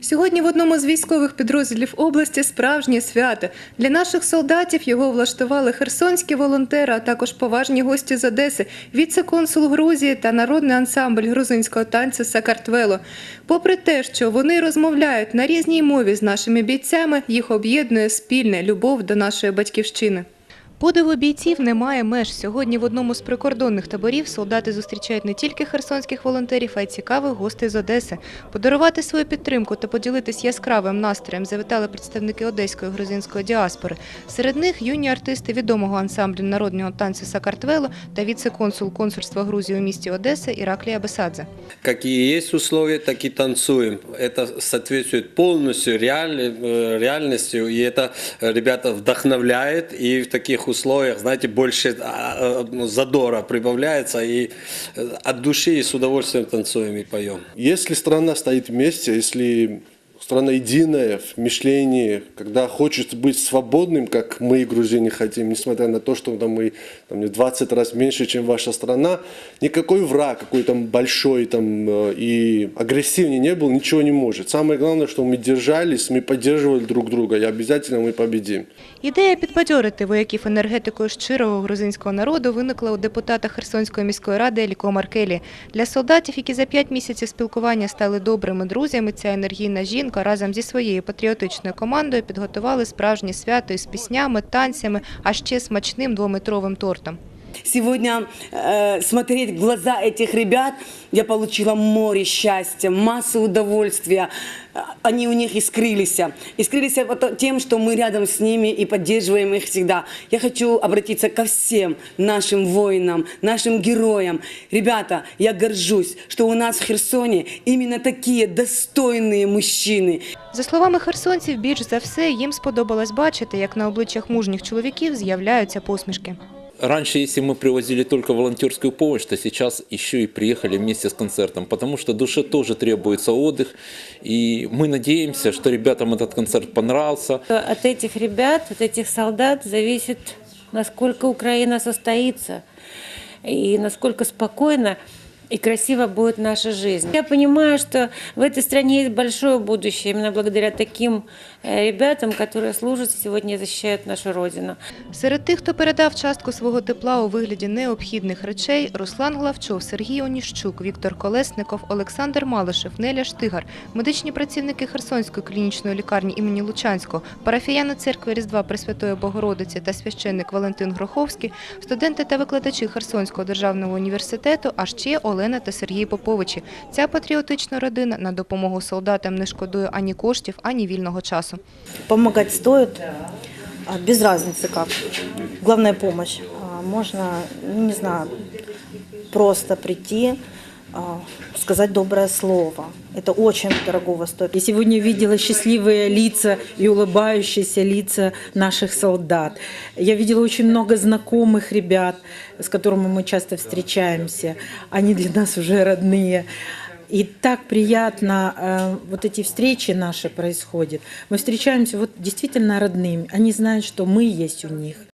Сьогодні в одному з військових підрозділів області справжнє свято. Для наших солдатів його влаштували херсонські волонтери, а також поважні гості з Одеси, віце-консул Грузії та народний ансамбль грузинського танцю Сакартвело. Попри те, що вони розмовляють на різній мові з нашими бійцями, їх об'єднує спільна любов до нашої батьківщини. Подиву бійців немає меж. Сьогодні в одному з прикордонних таборів солдати зустрічають не тільки херсонських волонтерів, а й цікавих гостей з Одеси. Подарувати свою підтримку та поділитись яскравим настроєм завітали представники одеської грузинської діаспори. Серед них юні артисти відомого ансамблю народного танцю Сакартвело та віце-консул консульства Грузії у місті Одеси Іраклія Бесадзе. Какие есть условия, так и танцуем. Это соответствует полностью реаль- э, реальности, и это э, ребята вдохновляет, и в таких условиях, знаете, больше ну, задора прибавляется, и э, от души и с удовольствием танцуем и поем. Если страна стоит вместе, если страна единая в мышлении, когда хочет быть свободным, как мы, грузины, хотим, несмотря на то, что там мы там, в 20 раз меньше, чем ваша страна, никакой враг, какой там большой там, э, и агрессивный не был, ничего не может. Самое главное, что мы держались, мы поддерживали друг друга, и обязательно мы победим. Ідея підбадьорити вояків енергетикою щирого грузинського народу виникла у депутата Херсонської міської ради Еліко Маркелі. Для солдатів, які за п'ять місяців спілкування стали добрими друзями, ця енергійна жінка разом зі своєю патріотичною командою підготували справжнє свято із піснями, танцями, а ще смачним двометровим тортом Сегодня э, смотреть в глаза этих ребят, я получила море счастья, массу удовольствия. Э, Они у них искрились. Искрились вот тем, что мы рядом с ними и поддерживаем их всегда. Я хочу обратиться ко всем нашим воинам, нашим героям. Ребята, я горжусь, что у нас в Херсоне именно такие достойные мужчины. За словами херсонців, більш за все їм сподобалось бачити, як на обличчях мужніх чоловіків з'являються посмішки. Раньше, если мы привозили только волонтерскую помощь, то сейчас еще и приехали вместе с концертом, потому что душе тоже требуется отдых. И мы надеемся, что ребятам этот концерт понравился. От этих ребят, от этих солдат зависит, насколько Украина состоится и насколько спокойно и красиво будет наша жизнь. Я понимаю, что в этой стране есть большое будущее именно благодаря таким э, ребятам, которые служат и сегодня защищают нашу Родину. Серед тих, хто передав частку свого тепла у вигляді необхідних речей, Руслан Главчов, Сергій Оніщук, Віктор Колесников, Олександр Малишев, Неля Штигар, медичні працівники Херсонської клінічної лікарні імені Лучанського, парафіяни церкви Різдва Пресвятої Богородиці та священник Валентин Гроховський, студенти та викладачі Херсонського державного університету, а ще Олена та Сергій Поповичі. Ця патріотична родина на допомогу солдатам не шкодує ані коштів, ані вільного часу. Помагати стоїть, без різниці як. Головне допомога. Можна не знаю, просто прийти, сказать доброе слово. Это очень дорогого стоит. Я сегодня видела счастливые лица и улыбающиеся лица наших солдат. Я видела очень много знакомых ребят, с которыми мы часто встречаемся. Они для нас уже родные. И так приятно э, вот эти встречи наши происходят. Мы встречаемся вот действительно родными. Они знают, что мы есть у них.